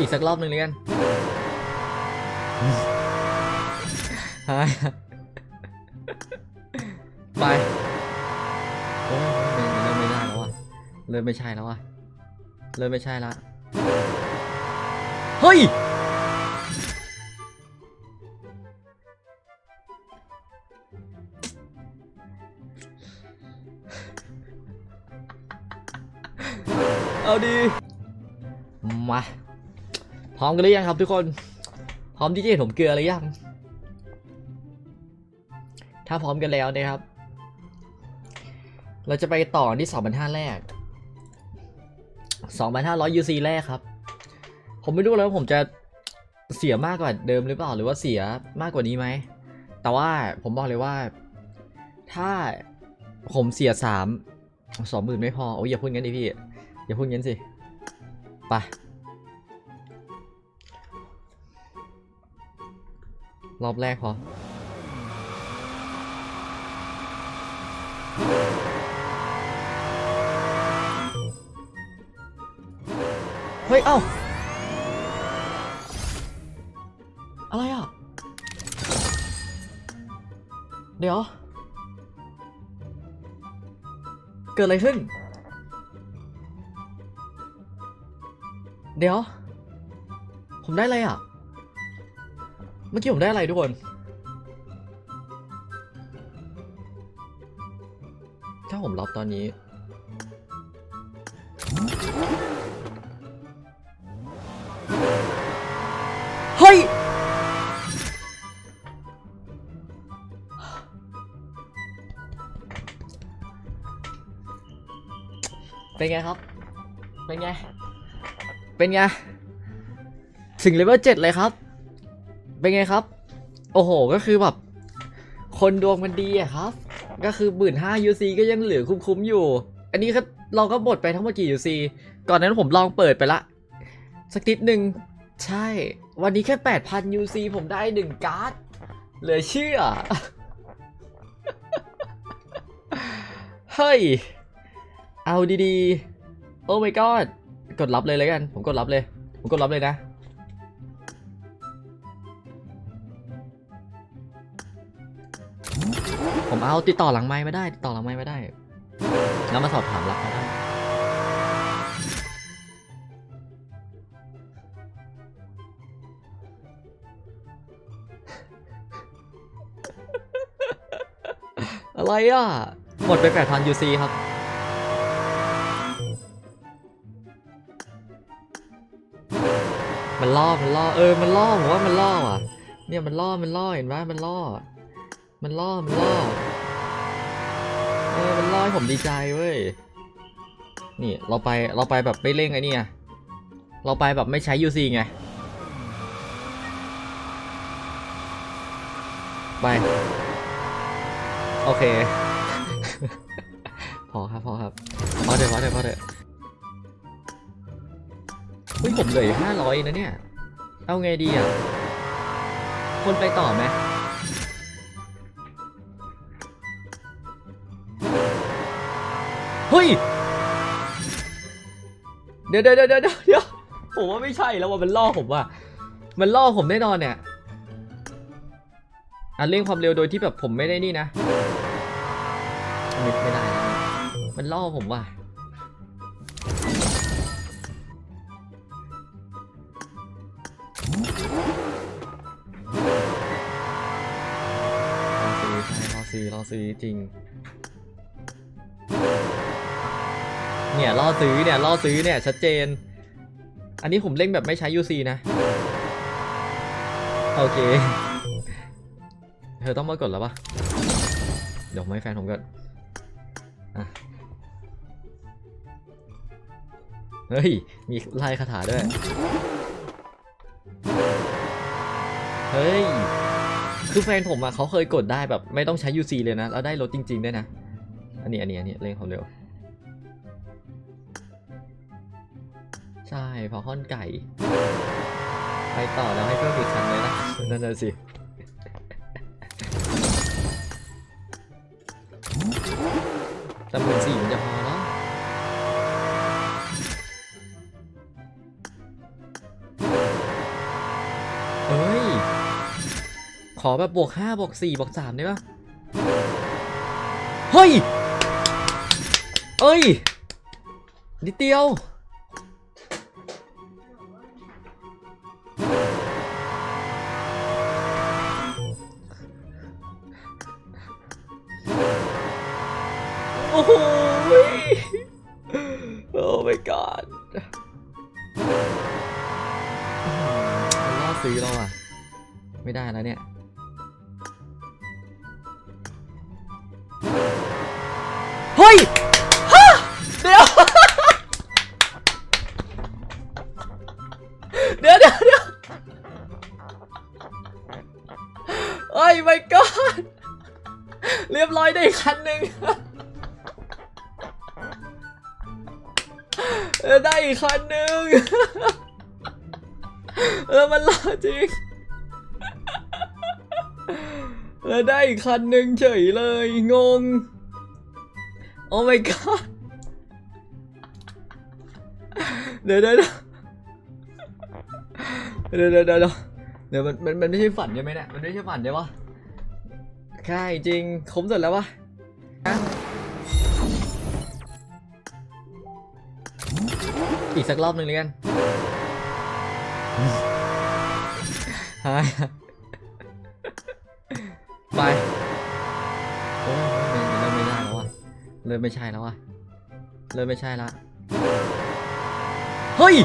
อีกสักรอบหนึ่งเลยกันไปโอ้ยเริ่มไม่ได้แล้วอะเริ่มไม่ใช่แล้วอะเริ่มไม่ใช่ละเฮ้ยเอาดี มา พร้อมกันหรือยังครับทุกคน พร้อมที่จะเห็นผมเกลือหรือยัง ถ้าพร้อมกันแล้วนะครับ เราจะไปต่อที่2,500แรก 2,500 UC แรกครับ ผมไม่รู้แล้วาผมจะเสียมากกว่าเดิมหรือเปล่าหรือว่าเสียมากกว่านี้ไหม แต่ว่าผมบอกเลยว่า ถ้าผมเสียสามสองหมื่นไม่พอ โอ้ยอย่าพูดงั้นดิพี่ อย่าพูดงั้นสิ ไป รอบแรกพอเฮ้ย เอ้า อะไรอะ เดี๋ยว เกิดอะไรขึ้น เดี๋ยว ผมได้อะไรอะ เมื่อกี้ผมได้อะไรทุกคนถ้าผมรับตอนนี้ เฮ้ย เป็นไงครับ เป็นไง เป็นไง ถึงเลเวลเจ็ดเลยครับ เป็นไงครับ โอ้โห ก็คือแบบ คนดวงมันดีอะครับ ก็คือหมื่นห้า UC ก็ยังเหลือคุ้มๆอยู่ อันนี้ก็เราก็บดไปทั้งหมดกี่ UC ก่อนนั้นผมลองเปิดไปละ สักนิดหนึ่งใช่ วันนี้แค่8,000 UC ผมได้หนึ่งการ์ด เหลือเชื่อ เฮ้ย เอาดีๆ โอ้ my god กดรับเลยเลยกัน ผมกดรับเลย ผมกดรับเลยนะ ผมเอาติดต่อหลังไม้ไม่ได้ติดต่อหลังไม้ไม่ได้ แล้วมาสอบถามรับมาได้อะไรอะ หมดไป8,000 UC ครับ มันล่อ มันล่อ เออ มันล่อผมว่ามันล่ออะ เนี่ยมันล่อ มันล่อ เห็นไหมมันล่อ มันล่อ มันล่อ ออมันล่อให้ผมดีใจเว้ย นี่เราไปเราไปแบบไม่เร่งไอ้นี่ไงเราไปแบบไม่ใช้ UC ไง ไป โอเค พอครับพอครับพอเถอะพอเถอะพอเถอะเฮ้ยผมเหลือห้าร้อยนะเนี่ย เอาไงดีอะ คนไปต่อไหม เฮ้ย เดี๋ยวเดี๋ยวเดี๋ยวเดี๋ยวผมว่าไม่ใช่แล้วว่ามันล่อผมว่ะมันล่อผมแน่นอนเนี่ยอะเร่งความเร็วโดยที่แบบผมไม่ได้นี่นะไม่ไม่ได้ มันล่อผมว่ะรอซีใช่รอซีรอซีจริง เนี่ยล่อซื้อเนี่ยล่อซื้อเนี่ยชัดเจน อันนี้ผมเล่งแบบไม่ใช้ UC นะ โอเค เธอต้องมากดแล้วปะเดี๋ยวผมให้แฟนผมก่อนอะเฮ้ย มีไล่คาถาด้วย เฮ้ย คือแฟนผมอะเขาเคยกดได้แบบไม่ต้องใช้ UC เลยนะ แล้วได้รถจริง ๆ ด้วยนะ อันนี้อันนี้อันนี้เร่งควาเร็ว ใช่พอห่อนไก่ ไปต่อแล้วให้เพื่อนติดชั้นเลยนะนั่นน่ะสิตำบลสี่มันจะพอแล้วเฮ้ย ขอแบบบวกห้าบวกสี่บวกสามได้ปะเฮ้ย เอ้ย นิดเดียว อ้โหโอ้ my god ล่อซื้อเราอะ ไม่ได้แล้วเนี่ย เฮ้ยฮะเดี๋ยว เดี๋ยวเดี๋ยวเดี๋ยวเอ้ย my god เรียบร้อยได้คันหนึ่ง เออได้อีกคันหนึ่งเออมันล่อจริงเออได้อีกคันหนึ่งเฉยเลยงง โอ้ my god เดี๋ยวเดี๋ยวเดี๋ยวเดี๋ยวเดี๋ยวเดี๋ยวเดี๋ยวมันมันมันไม่ใช่ฝันใช่ไหมเนี่ยมันไม่ใช่ฝันใช่ปะใช่จริงคุ้มสุดแล้ววะ อีกสักรอบหนึ่งเลยกันฮายไปโอ้ยเริ่มไม่ได้แล้วว่ะเริ่มไม่ใช่แล้วว่ะเริ่มไม่ใช่ละเฮ้ย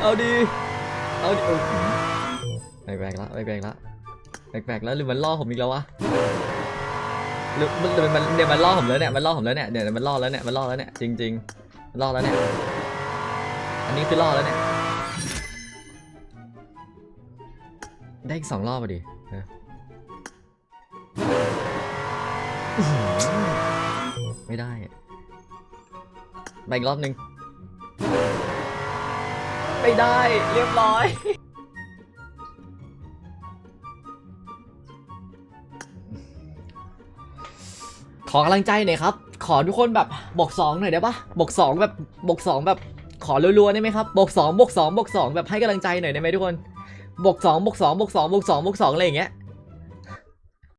เอาดีเอาดิ แปลกๆละแปลกๆละแปลกๆแล้วหรือมันล่อผมอีกแล้ววะหรือมันมันเนี่ยมันล่อผมแล้วเนี่ยมันล่อผมแล้วเนี่ยเดี๋ยวมันล่อแล้วเนี่ยมันล่อแล้วเนี่ยจริงๆมันล่อแล้วเนี่ยอันนี้คือล่อแล้วเนี่ยได้อีกสองรอบพอดีไม่ได้ไปอีกรอบหนึ่งไม่ได้เรียบร้อย ขอกำลังใจหน่อยครับ ขอทุกคนแบบบวกสองหน่อยได้ปะบวกสองแบบบวกสองแบบขอรัวๆได้ไหมครับบวกสองบวกสองบวกสองแบบให้กำลังใจหน่อยได้ไหมทุกคนบวกสองบวกสองบวกสองบวกสองบวกสองอะไรอย่างเงี้ย